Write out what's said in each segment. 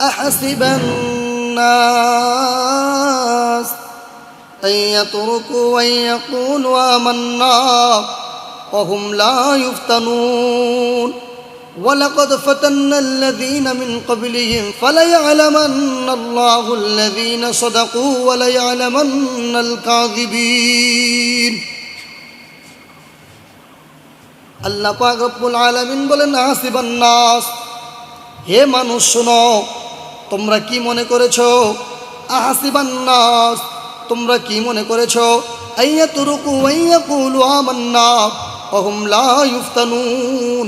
أحسب الناس أن يتركوا أن يقولوا آمنا وهم لا يفتنون ولقد فتنا الذين من قبلهم فليعلمن الله الذين صدقوا وليعلمن الكاذبين আল্লাহ পাক রব্বুল আলামিন বলেন হাসিবান নাস হে মানুষ শোনো তোমরা কি মনে করেছ? আহাসিবান নাস তোমরা কি মনে করেছ? আইয়া তুরুকু আইয়া কুলু আমান্না অহুম লা ইফতানুন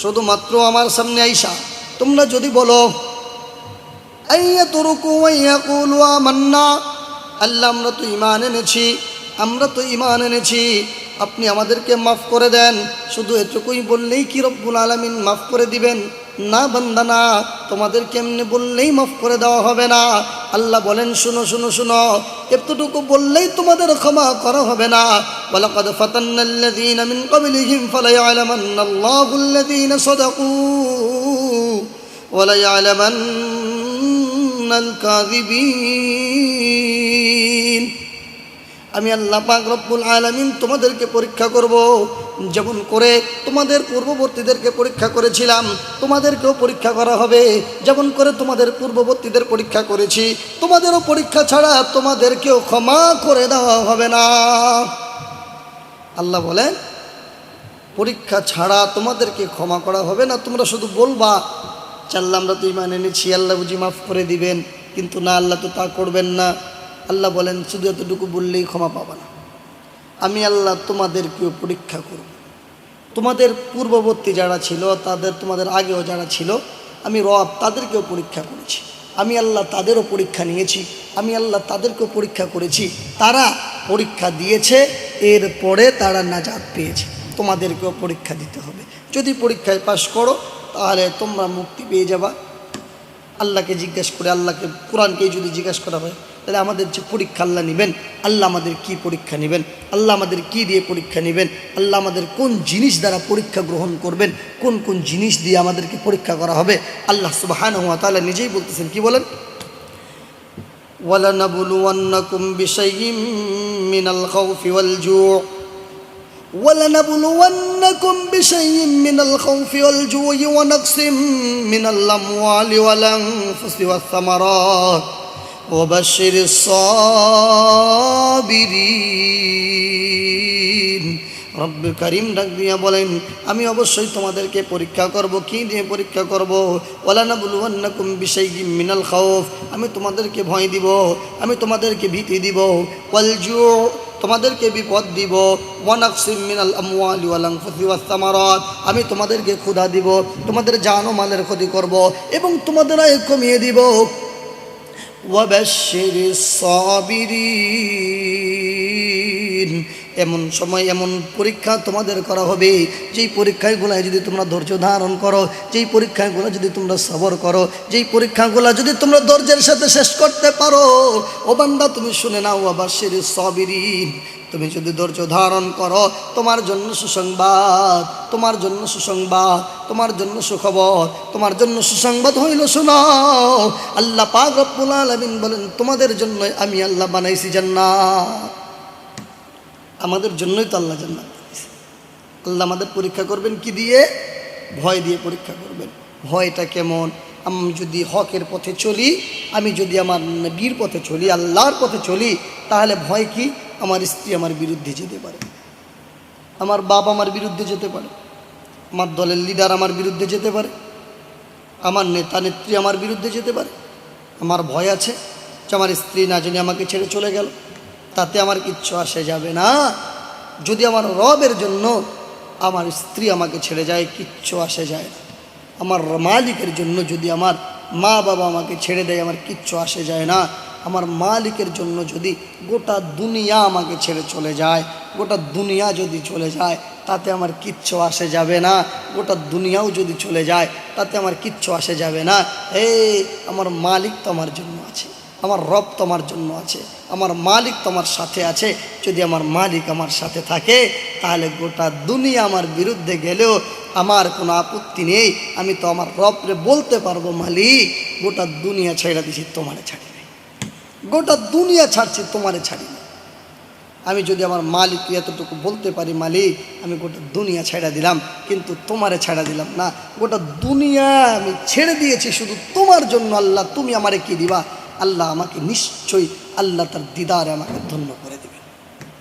শুধুমাত্র আমার সামনে আইসা, তোমরা যদি বলো আইয়া তুরুকু আইয়া কুলু আমান্না, আল্লাহ আমরা তো ইমান এনেছি, আমরা তো ইমান এনেছি, আপনি আমাদেরকে মাফ করে দেন, শুধু এটুকুই বললেই কি রব্বুল আলমিন মাফ করে দিবেন? না বান্দা না তোমাদের কেমনে বললেই মাফ করে দেওয়া হবে না। আল্লাহ বলেন, শুনো শুনো শুনো, এতটুকু বললেই তোমাদের ক্ষমা করা হবে না। ওয়ালাকাদ ফাতান্নাল্লাযীনা মিন ক্বাবলিহিম ফালায়ালামান্নাল্লাহুল্লাযীনা সাদাকু ওয়ালায়ালামান্নাল কাযিবিন। আমি আল্লাহ পাক রব্বুল আলামিন তোমাদেরকে পরীক্ষা করব। যেমন করে তোমাদের পূর্ববর্তীদেরকে পরীক্ষা করেছিলাম, তোমাদেরকেও পরীক্ষা করা হবে। যেমন করে তোমাদের পূর্ববর্তীদের পরীক্ষা করেছি, তোমাদেরও পরীক্ষা ছাড়া তোমাদেরকেও ক্ষমা করে দেওয়া হবে না। আল্লাহ বলেন, পরীক্ষা ছাড়া তোমাদেরকে ক্ষমা করা হবে না, তোমরা শুধু বলবা, চাল্লা আমরা তো ইমান এনেছি, আল্লাহ বুঝি মাফ করে দিবেন। কিন্তু না, আল্লাহ তো তা করবেন না। আল্লাহ বলেন, শুধু এতটুকু বললেই ক্ষমা পাবা না। আমি আল্লাহ তোমাদেরকেও পরীক্ষা করব। তোমাদের পূর্ববর্তী যারা ছিল, তাদের তোমাদের আগেও যারা ছিল, আমি রব তাদেরকেও পরীক্ষা করেছি। আমি আল্লাহ তাদেরও পরীক্ষা নিয়েছি, আমি আল্লাহ তাদেরকেও পরীক্ষা করেছি। তারা পরীক্ষা দিয়েছে, এরপরে তারা নাজাত পেয়েছে। তোমাদেরকেও পরীক্ষা দিতে হবে। যদি পরীক্ষায় পাশ করো, তাহলে তোমরা মুক্তি পেয়ে যাবা। আল্লাহকে জিজ্ঞেস করে, আল্লাহকে কোরআনকে যদি জিজ্ঞেস করা হয় তাহলে আমাদের যে পরীক্ষা আল্লাহ নেবেন আল্লাহ আমাদের কি পরীক্ষা নেবেন আল্লাহ আমাদের কি দিয়ে পরীক্ষা নেবেন আল্লাহ আমাদের কোন জিনিস দ্বারা পরীক্ষা গ্রহণ করবেন কোন কোন জিনিস দিয়ে আমাদেরকে পরীক্ষা করা হবে আল্লাহ সুবাহান হুয়া তাহলে নিজেই বলতেছেন কি বলেন ولنبلونكم بشيء من الخوف والجوع ولنبلونكم بشيء من الخوف والجوع ونقص من الأموال والأنفس والثمرات وبشر الصابرين রব্বে করিম ডাক দিয়া বলেন আমি অবশ্যই তোমাদেরকে পরীক্ষা করব কি দিয়ে পরীক্ষা করব ওলানা বুলুয়ান্নাকুম বিষয় মিনাল খাউফ আমি তোমাদেরকে ভয় দিব আমি তোমাদেরকে ভীতি দিব ওয়ালজু তোমাদেরকে বিপদ দিব ওয়ানাকসিম মিনাল আমওয়ালি ওয়াল আনফুসি ওয়াস সামারাত আমি তোমাদেরকে ক্ষুধা দিব তোমাদের জান ও মালের ক্ষতি করব এবং তোমাদের আয় কমিয়ে দিব এমন সময় এমন পরীক্ষা তোমাদের করা হবে। যেই পরীক্ষাগুলো যদি তোমরা ধৈর্য ধারণ করো, যেই পরীক্ষাগুলো যদি তোমরা সবর করো, যেই পরীক্ষাগুলো যদি তোমরা ধৈর্যের সাথে শেষ করতে পারো, ও বান্দা তুমি শুনে নাও আবার সবিরিন তুমি যদি ধৈর্য ধারণ করো, তোমার জন্য সুসংবাদ, তোমার জন্য সুসংবাদ, তোমার জন্য সুখবর, তোমার জন্য সুসংবাদ হইল শোনাও আল্লাহ পাক রব্বুল আলামিন বলেন, তোমাদের জন্য আমি আল্লাহ বানাইছি জান্নাত। আমাদের জন্যই তো আল্লাহ জান্নাত আল্লাহ আমাদের পরীক্ষা করবেন কি দিয়ে? ভয় দিয়ে পরীক্ষা করবেন। ভয়টা কেমন? আমি যদি হকের পথে চলি, আমি যদি আমার নবীর পথে চলি, আল্লাহর পথে চলি, তাহলে ভয় কি? আমার স্ত্রী আমার বিরুদ্ধে যেতে পারে। আমার বাপ আমার বিরুদ্ধে যেতে পারে। আমার দলের লিডার আমার বিরুদ্ধে যেতে পারে। আমার নেতা নেত্রী আমার বিরুদ্ধে যেতে পারে। আমার ভয় আছে যে আমার স্ত্রী না জানি আমাকে ছেড়ে চলে গেল। তাতে আমার কিচ্ছু আসে যাবে না। যদি আমার রবের জন্য আমার স্ত্রী আমাকে ছেড়ে যায়, কিচ্ছু আসে যায় না। আমার মালিকের জন্য যদি আমার মা বাবা আমাকে ছেড়ে দেয়, আমার কিচ্ছু আসে যায় না। আমার মালিকের জন্য যদি গোটা দুনিয়া আমাকে ছেড়ে চলে যায়, গোটা দুনিয়া যদি চলে যায়, তাতে আমার কিচ্ছু আসে যাবে না। গোটা দুনিয়াও যদি চলে যায়, তাতে আমার কিচ্ছু আসে যাবে না। এই, আমার মালিক তো আমার জন্য আছে। আমার রব তোমার জন্য আছে, আমার মালিক তোমার সাথে আছে, যদি আমার মালিক আমার সাথে থাকে, তাহলে গোটা দুনিয়া আমার বিরুদ্ধে গেলেও আমার কোনো আপত্তি নেই, আমি তো আমার রবরে বলতে পারব, মালিক, গোটা দুনিয়া ছেড়ে দিছি, তোমারে ছাড়ি গোটা দুনিয়া ছাড়ছি, তোমারে ছাড়ি আমি যদি আমার মালিক এতটুকু বলতে পারি, মালিক, আমি গোটা দুনিয়া ছেড়ে দিলাম, কিন্তু তোমারে ছেড়ে দিলাম না। গোটা দুনিয়া আমি ছেড়ে দিয়েছি, শুধু তোমার জন্য আল্লাহ, তুমি আমারে কি দিবা? আল্লাহ আমাকে নিশ্চয়ই আল্লাহ তার দিদারে আমাকে ধন্য করে।